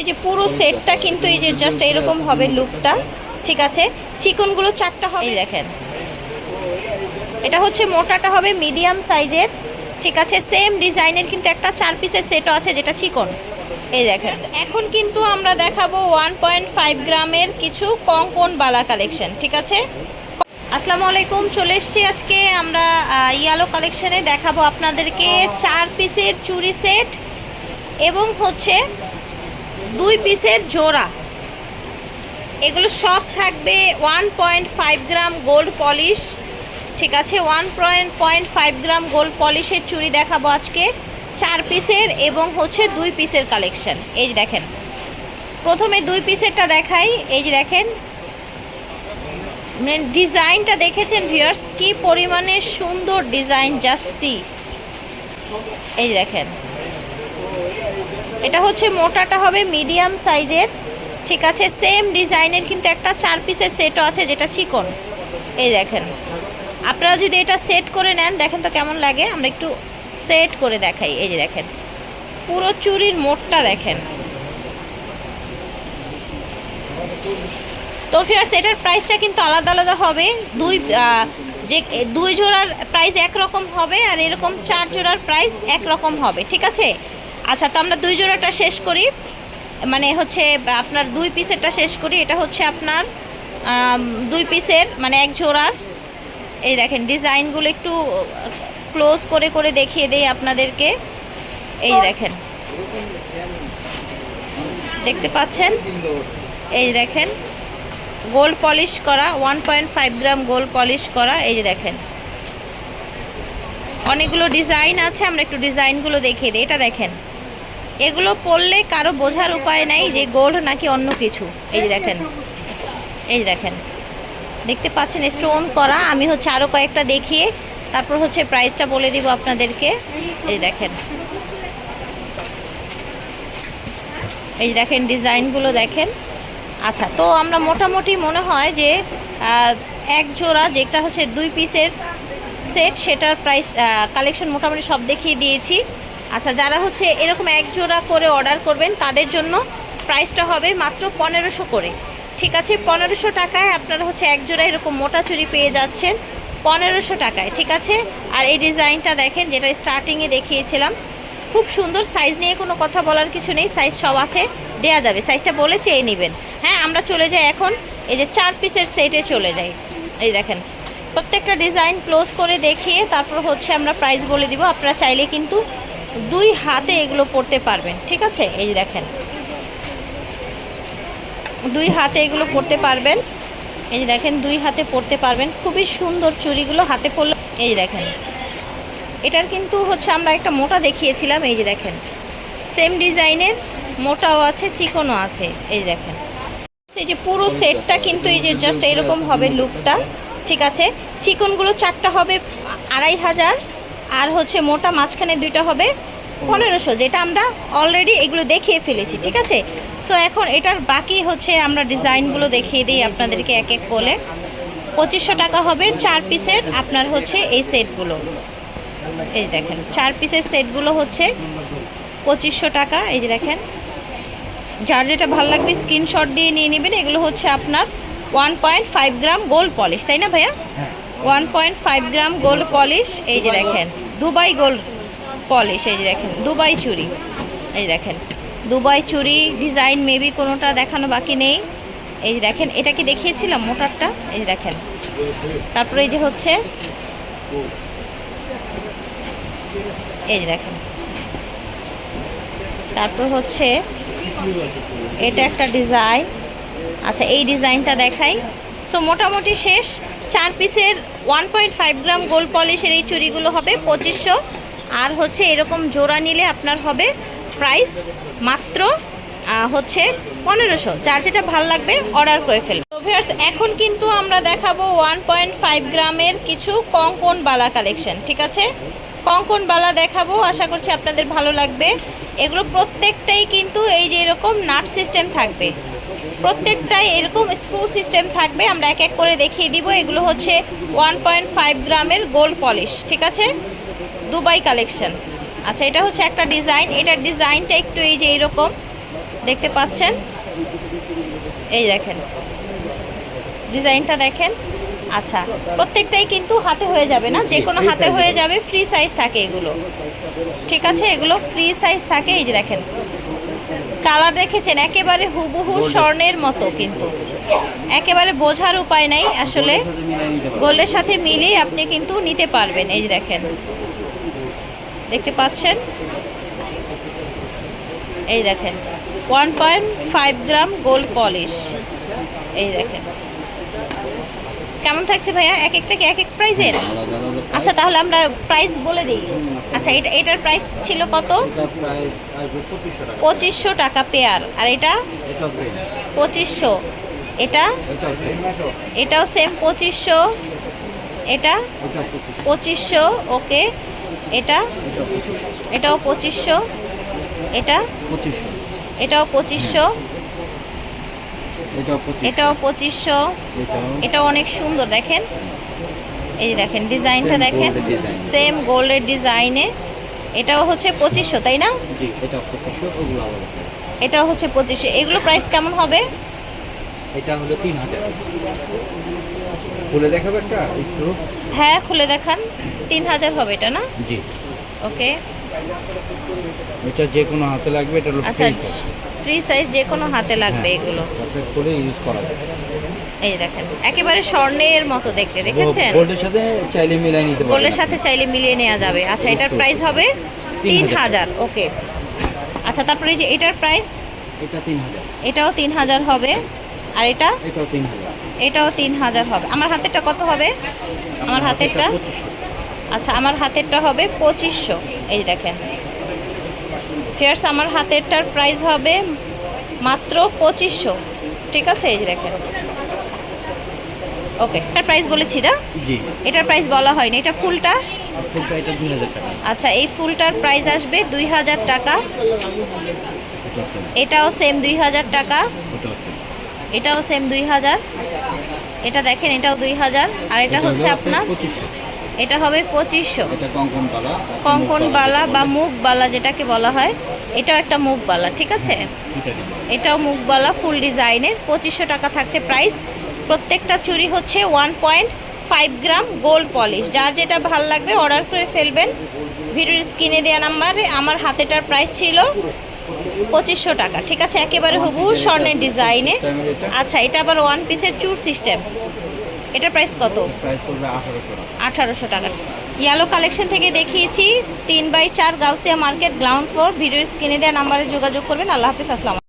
এই যে পুরো সেটটা কিন্তু এই যে জাস্ট এরকম হবে লুকটা ঠিক আছে? চিকনগুলো চারটা হবে। দেখেন। এটা হচ্ছে মোটাটা হবে মিডিয়াম সাইজের ঠিক আছে? সেম ডিজাইনের কিন্তু একটা চার পিসের সেটও আছে যেটা চিকন। এই দেখেন। এখন কিন্তু আমরা দেখাবো ওয়ান পয়েন্ট ফাইভ গ্রামের কিছু কঙ্কন বালা কালেকশন ঠিক আছে? আসসালামু আলাইকুম চলে এসেছি আজকে আমরা ইয়ালো কালেকশনে দেখাবো আপনাদেরকে চার পিসের চুরি সেট এবং হচ্ছে দুই পিসের জোড়া। এগুলো সব থাকবে one point five gram gold polish ঠিক আছে one point point five gram gold পলিশের চুড়ি দেখাবো আজকে। চার পিসের এবং হচ্ছে দুই পিসের কালেকশন এই যে দেখেন, প্রথমে দুই পিসেরটা দেখাই। এই যে দেখেন মানে ডিজাইনটা দেখেছেন ভিউয়ার্স কি পরিমাণে সুন্দর ডিজাইন জাস্ট সি এই দেখেন এটা হচ্ছে মোটাটা হবে মিডিয়াম সাইজের, ঠিক আছে? সেম ডিজাইনের কিন্তু একটা চার পিসের সেটও আছে, যেটা চিকন। এই দেখেন। আপনারা যদি এটা সেট করে নেন, দেখেন তো কেমন লাগে? আমরা একটু সেট করে দেখাই। এই যে দেখেন। পুরো চুরির মোটটা দেখেন। তো ফিয়ার্স এটার প্রাইসটা কিন্তু আলাদা আলাদা হবে। দুই যে, দুই জোড়ার প্রাইস একরকম হবে আর এরকম চার জোড়ার প্রাইস একরকম হবে, ঠিক আছে? আচ্ছা তো আমরা দুই জোড়াটা শেষ করি। মানে হচ্ছে, আপনার দুই পিসেরটা শেষ করি। এটা হচ্ছে আপনার দুই পিসের মানে এক জোড়ার এই দেখেন, ডিজাইনগুলো একটু ক্লোজ করে করে দেখিয়ে দেই আপনাদেরকে। এই দেখেন। দেখতে পাচ্ছেন? এই দেখেন। গোল্ড পলিশ করা, one point five gram gold polish করা, এই যে দেখেন। অনেকগুলো ডিজাইন আছে, আমরা একটু ডিজাইনগুলো দেখিয়ে দিই। এটা দেখেন। এগুলো পরলে কারও বোঝার উপায় নাই যে গোল্ড নাকি অন্য কিছু। এই যে দেখেন। এই যে দেখেন। দেখতে পাচ্ছেন স্টোন করা। আমি হচ্ছে আরও কয়েকটা দেখিয়ে তারপর হচ্ছে প্রাইসটা বলে দিব আপনাদেরকে। এই দেখেন। এই দেখেন, ডিজাইনগুলো দেখেন। আচ্ছা তো আমরা মোটামুটি মনে হয় যে এক জোড়া যেটা হচ্ছে দুই পিসের সেট সেটার প্রাইস কালেকশন মোটামুটি সব দেখিয়ে দিয়েছি। আচ্ছা যারা হচ্ছে এরকম এক জোড়া করে অর্ডার করবেন, তাদের জন্য প্রাইসটা হবে মাত্র পনেরোশো করে। ঠিক আছে, পনেরোশো টাকায় আপনারা হচ্ছে এক জোড়া এরকম মোটা চুরি পেয়ে যাচ্ছেন পনেরোশো টাকায়, ঠিক আছে? আর এই ডিজাইনটা দেখেন, যেটা স্টার্টিংয়ে দেখিয়েছিলাম। খুব সুন্দর সাইজ নিয়ে কোনো কথা বলার কিছু নেই সাইজ সব আছে, দেয়া যাবে। সাইজটা বলে চেয়ে নেবেন। হ্যাঁ আমরা চলে যাই এখন, এই যে চার পিসের সেটে চলে যাই। এই দেখেন, প্রত্যেকটা ডিজাইন ক্লোজ করে দেখিয়ে তারপর হচ্ছে আমরা প্রাইস বলে দিব। আপনারা চাইলে কিন্তু দুই হাতে এগুলো পড়তে পারবেন, ঠিক আছে? এই যে দেখেন। দুই হাতে এগুলো পড়তে পারবেন। এই যে দেখেন, দুই হাতে পড়তে পারবেন। খুবই সুন্দর চুড়িগুলো হাতে পড়লে, এই দেখেন। এটার কিন্তু হচ্ছে আমরা একটা মোটা দেখিয়েছিলাম, এই যে দেখেন। সেম ডিজাইনের মোটাও আছে, চিকনও আছে, এই দেখেন। এই যে পুরো সেটটা কিন্তু এই যে জাস্ট এরকম হবে লুকটা ঠিক আছে? চিকনগুলো চারটা হবে আড়াই হাজার আর হচ্ছে মোটা মাঝখানে দুইটা হবে পনেরোশো, যেটা আমরা অলরেডি এগুলো দেখিয়ে ফেলেছি, ঠিক আছে? সো এখন এটার বাকি হচ্ছে আমরা ডিজাইনগুলো দেখিয়ে দিই আপনাদেরকে এক এক বলে পঁচিশশো টাকা হবে চার পিসের আপনার হচ্ছে এই সেটগুলো। এই দেখেন, চার পিসের সেটগুলো হচ্ছে পঁচিশশো টাকা, এই যে দেখেন। যার যেটা ভালো লাগবে স্ক্রিনশট দিয়ে নিয়ে নেবেন, এগুলো হচ্ছে আপনার one point five gram gold polish তাই না ভাইয়া? One point five gram gold polish এই যে দেখেন, দুবাই গোল্ড পলিশ এই যে দেখেন, দুবাই চুড়ি এই দেখেন, দুবাই চুড়ি ডিজাইন মেবি কোনোটা দেখানো বাকি নেই, এই যে দেখেন, এটা কি দেখিয়েছিলাম মোটারটা? এই যে দেখেন, তারপরে এই যে হচ্ছে, এই যে দেখেন, তারপর হচ্ছে, এটা একটা ডিজাইন আচ্ছা এই ডিজাইনটা দেখাই সো মোটামুটি শেষ চার পিসের one point five gram gold পলিশের এই চুড়িগুলো হবে পঁচিশশো। আর হচ্ছে এরকম জোড়া নিলে আপনার হবে প্রাইস মাত্র হচ্ছে পনেরোশো। যার যেটা ভালো লাগবে অর্ডার করে ফেলবে। ভিউয়ার্স এখন কিন্তু আমরা দেখাবো ওয়ান পয়েন্ট ফাইভ গ্রামের কিছু কঙ্কন বালা কালেকশন ঠিক আছে? কঙ্কন বালা দেখাবো, আশা করছি আপনাদের ভালো লাগবে। এগুলো প্রত্যেকটাই কিন্তু এই যে এরকম নাট সিস্টেম থাকবে। প্রত্যেকটাই এরকম স্ক্রু সিস্টেম থাকবে, আমরা এক এক করে দেখিয়ে দিব। এগুলো হচ্ছে ওয়ান পয়েন্ট ফাইভ গ্রামের গোল্ড পলিশ ঠিক আছে? দুবাই কালেকশন আচ্ছা এটা হচ্ছে একটা ডিজাইন এটার ডিজাইনটা একটু এই যে এরকম, দেখতে পাচ্ছেন? এই দেখেন। ডিজাইনটা দেখেন। আচ্ছা প্রত্যেকটাই কিন্তু হাতে হয়ে যাবে না? যে কোনো হাতে হয়ে যাবে ফ্রি সাইজ থাকে এগুলো। ঠিক আছে? এগুলো ফ্রি সাইজ থাকে এই যে দেখেন। কালার দেখেছেন? একেবারে হুবহু স্বর্ণের মতো কিন্তু। একেবারে বোঝার উপায় নাই আসলে গোল্ডের সাথে মিলিয়ে আপনি কিন্তু নিতে পারবেন এই যে দেখেন। দেখতে পাচ্ছেন? এই দেখেন। One point five gram gold polish এই দেখেন। কেমন থাকছে ভাইয়া? এক একটা কি এক এক প্রাইজের আচ্ছা তাহলে আমরা প্রাইস বলে দিই। আচ্ছা এটা এটার প্রাইস ছিল কত? পঁচিশশো টাকা। পেয়ার আর এটা? পঁচিশশো। এটা? এটা এটাও সেম পঁচিশশো। এটা? পঁচিশশো। ওকে এটা? এটা এটাও পঁচিশশো। এটা? পঁচিশশো। এটাও পঁচিশশো। এটাও পঁচিশশো। এটাও অনেক সুন্দর দেখেন। এই যে দেখেন ডিজাইনটা দেখেন। সেম গোল্ডের ডিজাইনে। এটাও হচ্ছে পঁচিশশো তাই না? এটা এটাও হচ্ছে পঁচিশশো। এগুলো প্রাইস কেমন হবে? এটা হলো তিন হাজার। খুলে দেখাবে একটা একটু। হ্যাঁ খুলে দেখান। তিন হাজার হবে এটা না? জি। ওকে এটা যে কোনো হাতে লাগবে এটা আচ্ছা। ফ্রি সাইজ যে কোনো হাতে লাগবে হ্যাঁ, এগুলো। তাতে ইউজ করা এই দেখেন একেবারে স্বর্ণের মতো দেখতে দেখেছেন? গোল্ডের সাথে চাইলে মিলাই নিতে পারবেন গোল্ডের সাথে চাইলে মিলিয়ে নেওয়া যাবে। আচ্ছা এটার। প্রাইস হবে তিন তিন হাজার। হাজার ওকে। আচ্ছা তারপরে যে এটার প্রাইস এটা এটাও তিন হাজার হবে। আর এটা? এটাও তিন হাজার। হবে। আমার হাতেরটা কত হবে? আমার হাতেরটা আচ্ছা আমার হাতেরটা হবে পঁচিশশো। এই দেখেন ফেয়ার্স আমার হাতেরটার প্রাইস হবে মাত্র পঁচিশশো। ঠিক আছে এই দেখেন। ওকে এটার প্রাইস বলেছি না? জি। এটার প্রাইস বলা হয়নি। এটা ফুলটা? ফুলটা এটা দুই হাজার টাকা। আচ্ছা এই ফুলটার প্রাইস আসবে দুই হাজার টাকা। এটাও সেম দুই হাজার টাকা। এটাও সেম দুই হাজার। এটা দেখেন এটাও দুই হাজার। আর এটা হচ্ছে আপনার এটা হবে পঁচিশশো। কঙ্কন বালা বা মুখ বালা যেটাকে বলা হয় এটাও একটা মুখ বালা ঠিক আছে? এটাও মুখ বালা ফুল ডিজাইনের পঁচিশশো টাকা থাকছে প্রাইস। প্রত্যেকটা চুরি হচ্ছে one point five gram gold polish. যার যেটা ভালো লাগবে অর্ডার করে ফেলবেন। ভিডিওর স্ক্রিনে দেওয়া নাম্বারে আমার হাতেটার প্রাইস ছিল পঁচিশশো টাকা ঠিক আছে? একেবারে হুবহু স্বর্ণের ডিজাইনে। আচ্ছা এটা আবার ওয়ান পিসের চুর সিস্টেম এটার প্রাইস কত? প্রাইস পড়বে আঠারোশো টাকা। আঠারোশো টাকা। ইয়ালো কালেকশন থেকে দেখিয়েছি তিন বাই চার Gausia market ground floor video স্ক্রিনে দেওয়া নাম্বারে যোগাযোগ করবেন। আল্লাহ হাফিজ আসসালাম